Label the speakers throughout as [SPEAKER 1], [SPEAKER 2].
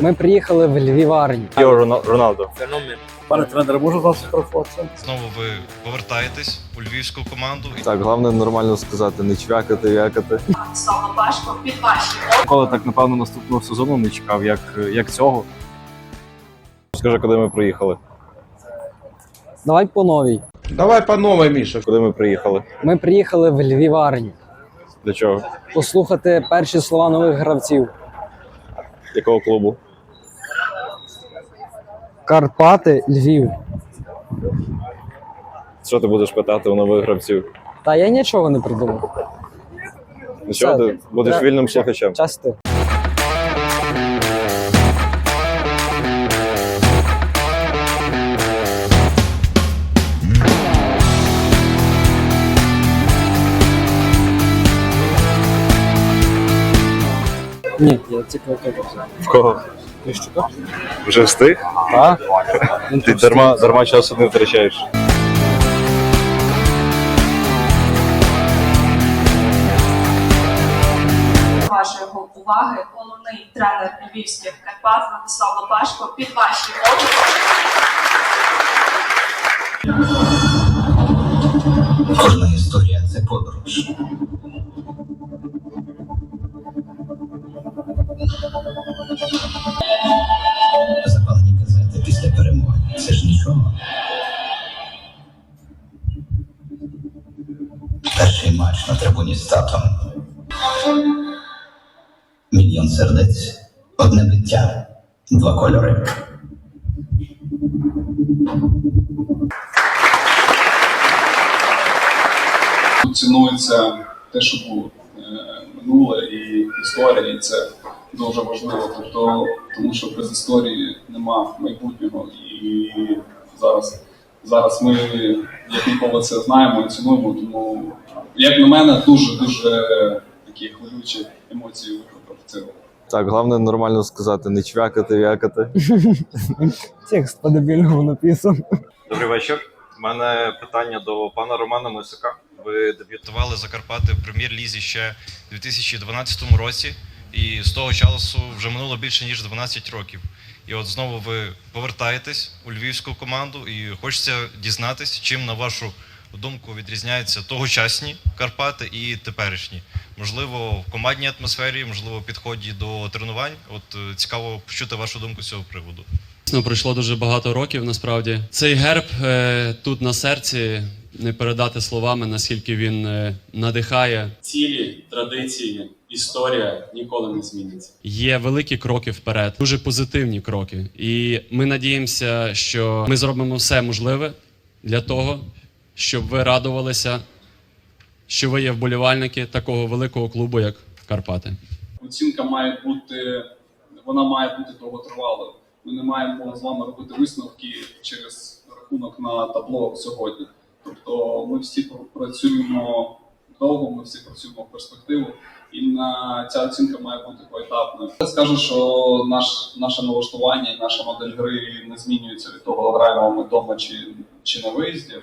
[SPEAKER 1] Ми приїхали в Львіварні.
[SPEAKER 2] Йо, Рона- Роналдо.
[SPEAKER 3] Пане тренере, можу вас фотографуватися?
[SPEAKER 4] Знову ви повертаєтесь у львівську команду.
[SPEAKER 2] Так, головне нормально сказати, не чвякати, вякати.
[SPEAKER 5] Слава Пашко під ваші
[SPEAKER 2] Ніколи так, напевно, наступного сезону не чекав, як, як цього. Скажи, куди ми приїхали?
[SPEAKER 1] Давай по новій.
[SPEAKER 6] Давай по новой, Миша.
[SPEAKER 2] Куди ми приїхали?
[SPEAKER 1] Ми приїхали в Львіварні
[SPEAKER 2] Для чого?
[SPEAKER 1] послухати перші слова нових гравців.
[SPEAKER 2] Якого клубу?
[SPEAKER 1] Карпати, Львів.
[SPEAKER 2] Що ти будеш питати у нових гравців?
[SPEAKER 1] Та я нічого не придумав.
[SPEAKER 2] Ну що, ти будеш
[SPEAKER 1] Треба-
[SPEAKER 2] вільним слухачем?
[SPEAKER 1] Час ти. Ні, я тільки кажу.
[SPEAKER 2] В кого?
[SPEAKER 1] Ти?
[SPEAKER 2] Вже встиг?
[SPEAKER 1] Так?
[SPEAKER 2] Ти дарма, дарма часу не втрачаєш.
[SPEAKER 5] вашої уваги головний тренер львівських Карпат Владислав Лопашко під ваші області.
[SPEAKER 7] Кожна історія це подорож. Перший матч на трибуні з татом. Мільйон сердець. Одне биття. Два кольори.
[SPEAKER 8] Цінується те, що було е, минуле і історія, і це дуже важливо. Тобто, тому що без історії нема майбутнього. І зараз, зараз ми як ніколи це знаємо і цінуємо. Тому, як на мене, дуже дуже такі хвилюючі емоції викликав це.
[SPEAKER 2] Так, головне нормально сказати, не чвякати, вякати.
[SPEAKER 1] Текст по-дебільному написан.
[SPEAKER 4] Добрий вечір. У мене питання до пана Романа Мисика. Ви дебютували за Карпати в прем'єр-лізі ще у 2012 році, і з того часу вже минуло більше ніж 12 років. І от знову ви повертаєтесь у львівську команду, і хочеться дізнатися, чим на вашу думку відрізняються тогочасні Карпати і теперішні. Можливо, в командній атмосфері, можливо, в підході до тренувань. От е, цікаво почути вашу думку з цього приводу.
[SPEAKER 9] Дійсно, пройшло дуже багато років. Насправді цей герб е, тут на серці не передати словами, наскільки він е, надихає.
[SPEAKER 10] цілі, традиції, історія ніколи не зміниться.
[SPEAKER 9] Є великі кроки вперед, дуже позитивні кроки. І ми надіємося, що ми зробимо все можливе для того, щоб ви радувалися, що ви є вболівальники такого великого клубу, як Карпати.
[SPEAKER 8] оцінка має бути, вона має бути довготривалою. Ми не маємо з вами робити висновки через рахунок на табло сьогодні. Тобто ми всі пр- працюємо довго, ми всі працюємо в перспективу, і на ця оцінка має бути поетапною. Я скажу, що наш наше налаштування і наша модель гри не змінюється від того, граємо ми вдома чи, чи на виїзді.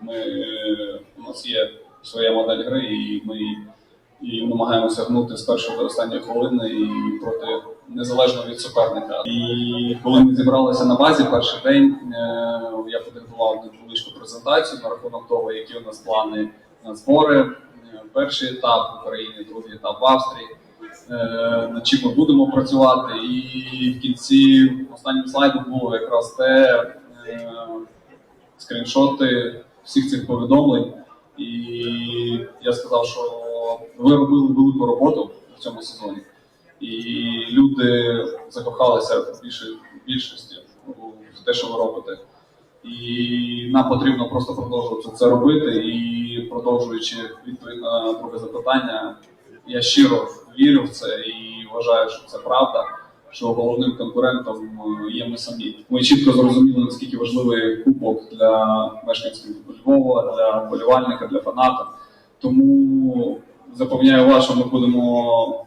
[SPEAKER 8] Ми у нас є своя модель гри, і ми і намагаємося гнути з першої до останньої хвилини і проти незалежно від суперника. І коли ми зібралися на базі перший день, е, я підготував невеличку презентацію на рахунок того, які у нас плани на збори. Е, Перший етап в Україні, другий етап в Австрії. е, Над чим ми будемо працювати, і в кінці останнім слайдом було якраз те е, скріншоти всіх цих повідомлень. І я сказав, що ви робили велику роботу в цьому сезоні, і люди закохалися в більшості в те, що ви робите. І нам потрібно просто продовжувати це робити. І продовжуючи відповідь на друге запитання, я щиро вірю в це і вважаю, що це правда. Що головним конкурентом е, є ми самі. Ми чітко зрозуміли, наскільки важливий кубок для мешканців Львова, для вболівальника, для фаната. Тому запевняю вас, що ми будемо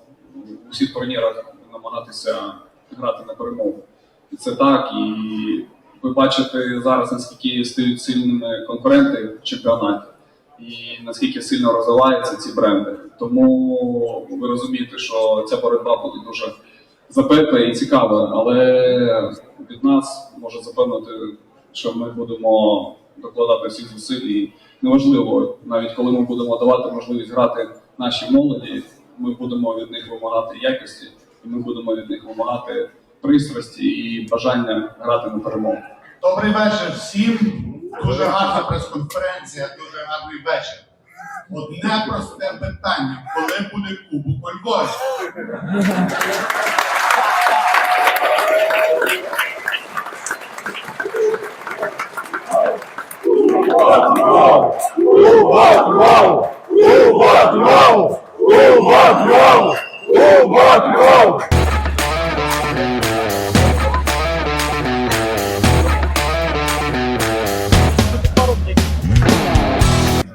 [SPEAKER 8] у всіх турнірах намагатися грати на перемогу. І це так. І ви бачите зараз, наскільки стають сильними конкуренти в чемпіонаті, і наскільки сильно розвиваються ці бренди. Тому ви розумієте, що ця боротьба буде дуже запекле і цікаве, але від нас може запевнити, що ми будемо докладати всіх зусиль. І неважливо, навіть коли ми будемо давати можливість грати нашій молоді, ми будемо від них вимагати якості, і ми будемо від них вимагати пристрасті і бажання грати на перемогу.
[SPEAKER 6] Добрий вечір всім. Дуже гарна прес-конференція, дуже гарний вечір. Одне просте питання: коли буде кубок у?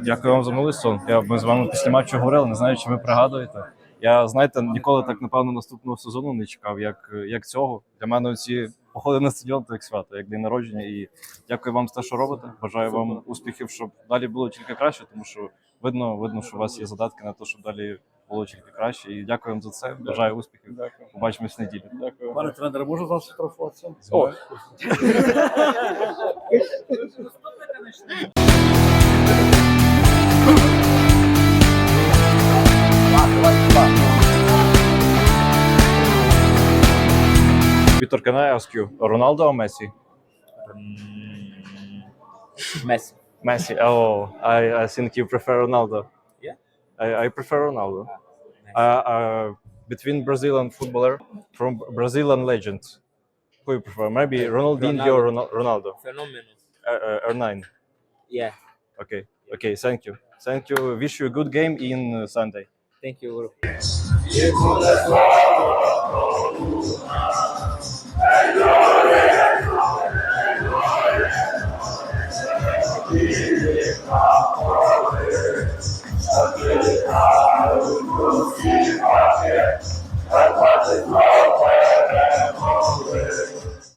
[SPEAKER 2] Дякую вам за минулий. Я ми з вами після матчу говорили, не знаю, чи ви пригадуєте. Я знаєте, ніколи так напевно наступного сезону не чекав, як, як цього. Для мене ці походи на стадіон це як свято, як день народження. І дякую вам за те, що робите. Бажаю вам успіхів, щоб далі було тільки краще, тому що видно, видно, що у вас є задатки на те, щоб далі було тільки краще. І дякую вам за це. Бажаю успіхів. Побачимось в неділю. Дякую.
[SPEAKER 3] Пане тренере, можна з вами сфотографуватися?
[SPEAKER 2] О, Victor, can I ask you, Ronaldo Messi?
[SPEAKER 1] Месі.
[SPEAKER 2] Messi. Oh, I, I think you prefer Ronaldo. I, I prefer Ronaldo. Ah, uh, uh, between Brazilian footballer from Brazilian legend, who you prefer? Maybe uh, Ronaldinho or Ronaldo. Ronaldo.
[SPEAKER 1] Phenomenal.
[SPEAKER 2] Uh, uh, nine?
[SPEAKER 1] Yeah.
[SPEAKER 2] Okay. Okay. Thank you. Thank you. Wish you a good game in uh, Sunday.
[SPEAKER 1] Thank you. Yes.